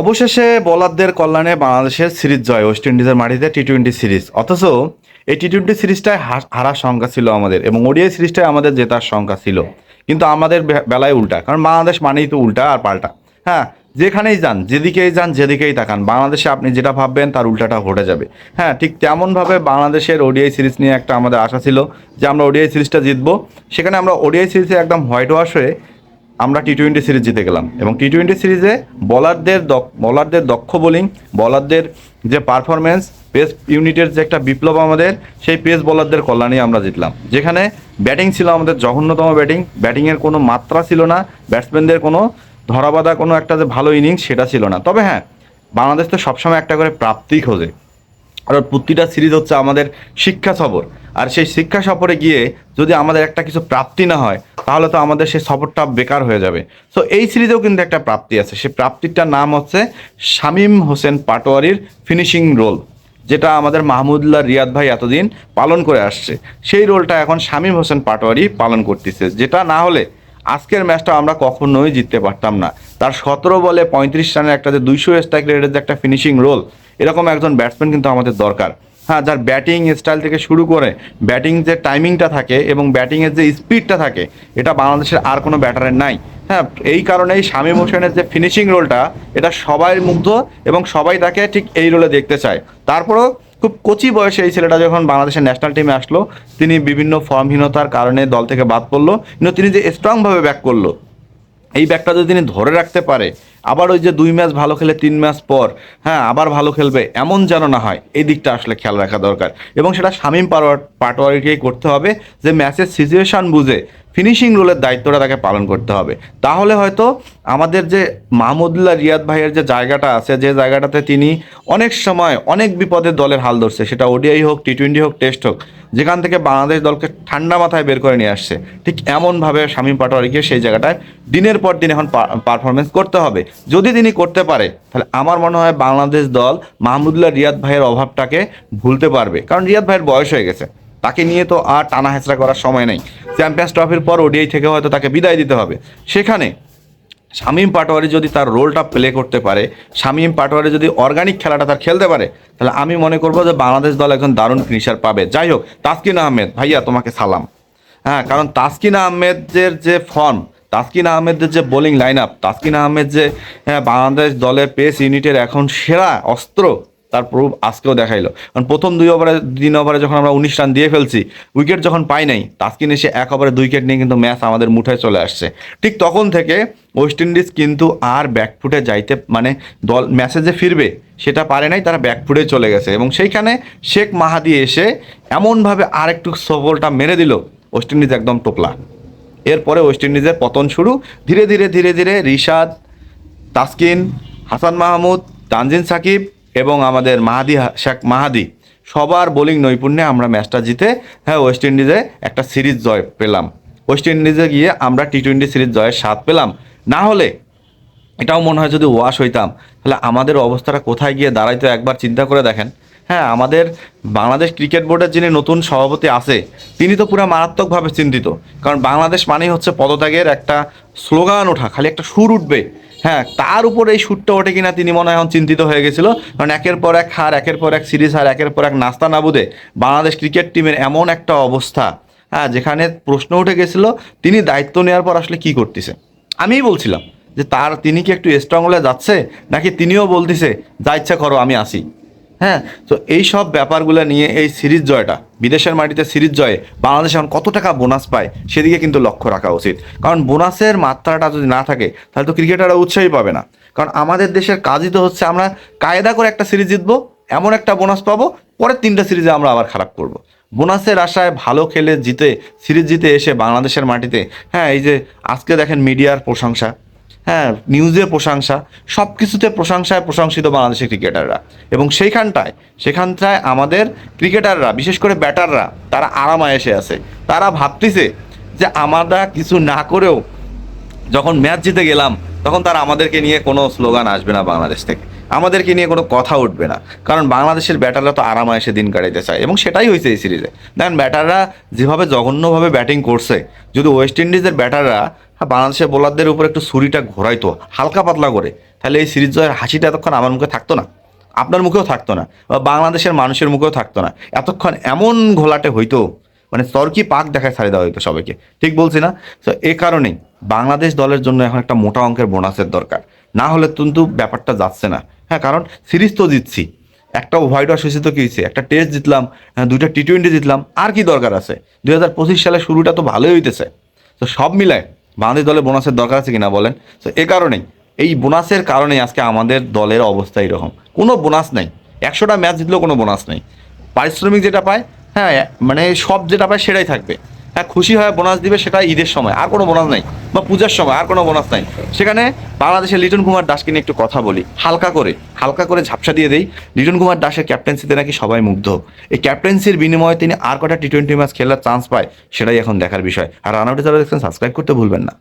অবশেষে বোলারদের কল্যাণে বাংলাদেশের সিরিজ জয় ওয়েস্ট ইন্ডিজের মাটিতে টি টোয়েন্টি সিরিজ। অথচ এই টি টোয়েন্টি সিরিজটায় হারার সংখ্যা ছিল আমাদের এবং ওডিআই সিরিজটায় আমাদের জেতার সংখ্যা ছিল। কিন্তু আমাদের বেলায় উল্টা, কারণ বাংলাদেশ মানেই তো উল্টা আর পাল্টা। হ্যাঁ যেখানেই যান, যেদিকেই যান, যেদিকেই তাকান, বাংলাদেশে আপনি যেটা ভাববেন তার উল্টাটা ঘটে যাবে। হ্যাঁ ঠিক তেমনভাবে বাংলাদেশের ওডিআই সিরিজ নিয়ে একটা আমাদের আশা ছিল যে আমরা ওডিআই সিরিজটা জিতবো। সেখানে আমরা ওডিআই সিরিজে একদম হোয়াইট ওয়াশ হয়ে আমরা টি টোয়েন্টি সিরিজ জিতে গেলাম এবং টি টোয়েন্টি সিরিজে বলারদের বলারদের দক্ষ বোলিং বলারদের যে পারফরমেন্স পেস ইউনিটের যে একটা বিপ্লব আমাদের, সেই পেস বলারদের কল্যাণে আমরা জিতলাম। যেখানে ব্যাটিং ছিল আমাদের জঘন্যতম ব্যাটিং ব্যাটিংয়ের কোনো মাত্রা ছিল না ব্যাটসম্যানদের কোনো ধরাবাধা কোনো একটা যে ভালো ইনিংস সেটা ছিল না। তবে হ্যাঁ বাংলাদেশ তো সবসময় একটা করে প্রাপ্তি খোঁজে। আর প্রতিটা সিরিজ হচ্ছে আমাদের শিক্ষা সফর। আর সেই শিক্ষা সফরে গিয়ে যদি আমাদের একটা কিছু প্রাপ্তি না হয়, তাহলে তো আমাদের সেই সফরটা বেকার হয়ে যাবে। সো এই সিরিজেও কিন্তু একটা প্রাপ্তি আছে। সেই প্রাপ্তিটার নাম হচ্ছে শামীম হোসেন পাটোয়ারির ফিনিশিং রোল যেটা আমাদের মাহমুদুল্লাহ রিয়াদ ভাই এতদিন পালন করে আসছে। সেই রোলটা এখন শামীম হোসেন পাটোয়ারি পালন করতেছে, যেটা না হলে আজকের ম্যাচটা আমরা কখনোই জিততে পারতাম না। তার সতেরো বলে পঁয়ত্রিশ রানের একটা যে দুইশো স্ট্রাইক রেটের যে একটা ফিনিশিং রোল এরকম একজন ব্যাটসম্যান কিন্তু আমাদের দরকার। হ্যাঁ যার ব্যাটিং স্টাইল থেকে শুরু করে ব্যাটিং যে টাইমিংটা থাকে এবং ব্যাটিংয়ের যে স্পিডটা থাকে, এটা বাংলাদেশের আর কোনো ব্যাটারের নাই। হ্যাঁ এই কারণেই শামীম হোসেনের যে ফিনিশিং রোলটা এটা সবাই মুগ্ধ এবং সবাই তাকে ঠিক এই রোলে দেখতে চায়। তারপরও খুব কচি বয়সে এই ছেলেটা যখন বাংলাদেশের ন্যাশনাল টিমে আসলো, তিনি বিভিন্ন ফর্মহীনতার কারণে দল থেকে বাদ পড়ল। কিন্তু তিনি যে স্ট্রংভাবে ব্যাক করল, এই ব্যাকটা যদি তিনি ধরে রাখতে পারে আবার ওই যে দুই ম্যাচ ভালো খেলে তিন ম্যাচ পর হ্যাঁ আবার ভালো খেলবে, এমন যেন না হয়, এই দিকটা আসলে খেয়াল রাখা দরকার। এবং সেটা শামীম পাটোয়ার পাটোয়ারিকেই করতে হবে যে ম্যাচের সিচুয়েশান বুঝে ফিনিশিং রোলের দায়িত্বটা তাকে পালন করতে হবে। তাহলে হয়তো আমাদের যে মাহমুদুল্লাহ রিয়াদ ভাইয়ের যে জায়গাটা আছে, যে জায়গাটাতে তিনি অনেক সময় অনেক বিপদে দলের হাল ধরছে, সেটা ওডিআই হোক টি টোয়েন্টি হোক, টেস্ট হোক, যেখান থেকে বাংলাদেশ দলকে ঠান্ডা মাথায় বের করে নিয়ে আসছে, ঠিক এমনভাবে শামীম পাটোয়ারিকে সেই জায়গাটায় দিনের পর দিন এখন পারফরমেন্স করতে হবে। যদি তিনি করতে পারে, তাহলে আমার মনে হয় বাংলাদেশ দল মাহমুদুল্লাহ রিয়াদ ভাইয়ের অভাবটাকে ভুলতে পারবে। কারণ রিয়াদ ভাইয়ের বয়স হয়ে গেছে। তাকে নিয়ে তো আর টানা হেঁচড়া করার সময় নেই। চ্যাম্পিয়ন্স ট্রফির পর ওডিআই থেকে হয়তো তাকে বিদায় দিতে হবে। সেখানে শামীম পাটোয়ারি যদি তার রোলটা প্লে করতে পারে শামীম পাটোয়ারি যদি অর্গানিক খেলাটা তার খেলতে পারে তাহলে আমি মনে করব যে বাংলাদেশ দল একজন দারুণ ফিনিশার পাবে। যাই হোক তাসকিন আহমেদ ভাইয়া তোমাকে সালাম। হ্যাঁ কারণ তাসকিন আহমেদের যে ফর্ম তাসকিন আহমেদের যে bowling line up Taskin Ahmed যে হ্যাঁ, বাংলাদেশ দলের পেস ইউনিটের এখন সেরা অস্ত্র তার প্রুফ আজকেও দেখাইলো। কারণ প্রথম দুই ওভারে তিন ওভারে যখন আমরা উনিশ রান দিয়ে ফেলছি উইকেট যখন পাই নাই, তাসকিন এসে এক ওভারে দুই উইকেট নিয়ে কিন্তু ম্যাচ আমাদের মুঠে চলে আসছে। ঠিক তখন থেকে ওয়েস্ট ইন্ডিজ কিন্তু আর ব্যাকফুটে যাইতে মানে দল ম্যাচে যে ফিরবে, সেটা পারে নাই, তারা ব্যাকফুটে চলে গেছে। এবং সেইখানে শেখ মাহাদি এসে এমনভাবে আর একটু সফলটা মেরে দিল ওয়েস্ট ইন্ডিজ একদম টোপলা। এরপরে ওয়েস্ট ইন্ডিজের পতন শুরু। ধীরে ধীরে ধীরে ধীরে রিশাদ, তাসকিন, হাসান মাহমুদ, তানজিন সাকিব এবং আমাদের মাহাদি শেখ মাহাদি, সবার বোলিং নৈপুণ্যে আমরা ম্যাচটা জিতে হ্যাঁ ওয়েস্ট ইন্ডিজে একটা সিরিজ জয় পেলাম। ওয়েস্ট ইন্ডিজে গিয়ে আমরা টি টোয়েন্টি সিরিজ জয়ের স্বাদ পেলাম। না হলে এটাও মনে হয় যদি ওয়াশ হইতাম, তাহলে আমাদের অবস্থাটা কোথায় গিয়ে দাঁড়াইতো একবার চিন্তা করে দেখেন। হ্যাঁ আমাদের বাংলাদেশ ক্রিকেট বোর্ডের যিনি নতুন সভাপতি আছে, তিনি তো পুরো মারাত্মকভাবে চিন্তিত। কারণ বাংলাদেশ মানেই হচ্ছে পদত্যাগের একটা স্লোগান ওঠা, খালি একটা সুর উঠবে। হ্যাঁ তার উপর এই সুরটা ওঠে কিনা তিনি মনে হয় এখন চিন্তিত হয়ে গেছিল। কারণ একের পর এক হার, একের পর এক সিরিজ হার, একের পর এক নাস্তা নাবুদে বাংলাদেশ ক্রিকেট টিমের এমন একটা অবস্থা হ্যাঁ যেখানে প্রশ্ন উঠে গেছিল, তিনি দায়িত্ব নেওয়ার পর আসলে কি করতেছে? আমিই বলছিলাম যে তার, তিনি কি একটু স্ট্রং হলে যাচ্ছে? নাকি তিনিও বলতেছে, যা ইচ্ছা করো, আমি আসি। হ্যাঁ তো এই সব ব্যাপারগুলো নিয়ে এই সিরিজ জয়টা, বিদেশের মাটিতে সিরিজ জয়ে বাংলাদেশ এখন কত টাকা বোনাস পায় সেদিকে কিন্তু লক্ষ্য রাখা উচিত কারণ বোনাসের মাত্রাটা যদি না থাকে, তাহলে তো ক্রিকেটাররা উৎসাহই পাবে না কারণ আমাদের দেশের কাজই তো হচ্ছে আমরা কায়দা করে একটা সিরিজ জিতবো, এমন একটা বোনাস পাবো, পরের তিনটা সিরিজে আমরা আবার খারাপ করব। বোনাসের আশায় ভালো খেলে জিতে, সিরিজ জিতে এসে বাংলাদেশের মাটিতে হ্যাঁ এই যে আজকে দেখেন মিডিয়ার প্রশংসা হ্যাঁ নিউজের প্রশংসা সব কিছুতে প্রশংসায় প্রশংসিত বাংলাদেশের ক্রিকেটাররা এবং সেইখানটায়, সেখানটায় আমাদের ক্রিকেটাররা বিশেষ করে ব্যাটাররা তারা আরামায়েসে আছে। তারা ভাবতেছে যে আমরা কিছু না করেও যখন ম্যাচ জিতে গেলাম, তখন তারা আমাদেরকে নিয়ে কোনো স্লোগান আসবে না বাংলাদেশ থেকে। আমাদেরকে নিয়ে কোনো কথা উঠবে না। কারণ বাংলাদেশের ব্যাটাররা তো আরামায়েসে দিন কাটাইতে চায়। এবং সেটাই হয়েছে এই সিরিজে দেখেন ব্যাটাররা যেভাবে জঘন্যভাবে ব্যাটিং করছে, যদি ওয়েস্ট ইন্ডিজের ব্যাটাররা বাংলাদেশের বোলারদের উপর একটু ছুরিটা ঘোরাইতো হালকা পাতলা করে। তাহলে এই সিরিজ জয়ের হাসিটা এতক্ষণ আমার মুখে থাকতো না। আপনার মুখেও থাকতো না বা বাংলাদেশের মানুষের মুখেও থাকতো না। এতক্ষণ এমন ঘোলাটে হইতো মানে তর্কি পাক দেখায় ছাড়ি দেওয়া হইতো সবাইকে। ঠিক বলছি না? তো এ কারণেই বাংলাদেশ দলের জন্য এখন একটা মোটা অঙ্কের বোনাসের দরকার। না হলে কিন্তু ব্যাপারটা যাচ্ছে না। হ্যাঁ কারণ সিরিজ তো জিতছি। একটা হোয়াইট ওয়াশ হয়েছে তো কি হয়েছে? একটা টেস্ট জিতলাম হ্যাঁ, দুইটা টি টোয়েন্টি জিতলাম আর কি দরকার আছে? পঁচিশ সালের শুরুটা তো ভালোই হইতেছে। তো সব মিলায় বাংলাদেশ দলে বোনাসের দরকার আছে কিনা বলেন? তো এ কারণেই। এই বোনাসের কারণেই আজকে আমাদের দলের অবস্থা এরকম। কোনো বোনাস নেই। একশোটা ম্যাচ জিতলেও কোনো বোনাস নেই। পারিশ্রমিক যেটা পায় হ্যাঁ মানে সব যেটা পায় সেটাই থাকবে। হ্যাঁ খুশি হয়ে বোনাস দিবে সেটা ঈদের সময়। আর কোনো বোনাস নাই। বা পূজার সময় আর কোনো বোনাস নাই। সেখানে বাংলাদেশের লিটন কুমার দাসকে নিয়ে একটু কথা বলি। হালকা করে হালকা করে ঝাপসা দিয়ে দেই। লিটন কুমার দাসের ক্যাপ্টেন্সিতে নাকি সবাই মুগ্ধ। এই ক্যাপ্টেন্সির বিনিময়ে তিনি আর কটা টি টোয়েন্টি ম্যাচ খেলার চান্স পায়, সেটাই এখন দেখার বিষয়। আর রানাউটে যারা দেখছেন সাবস্ক্রাইব করতে ভুলবেন না।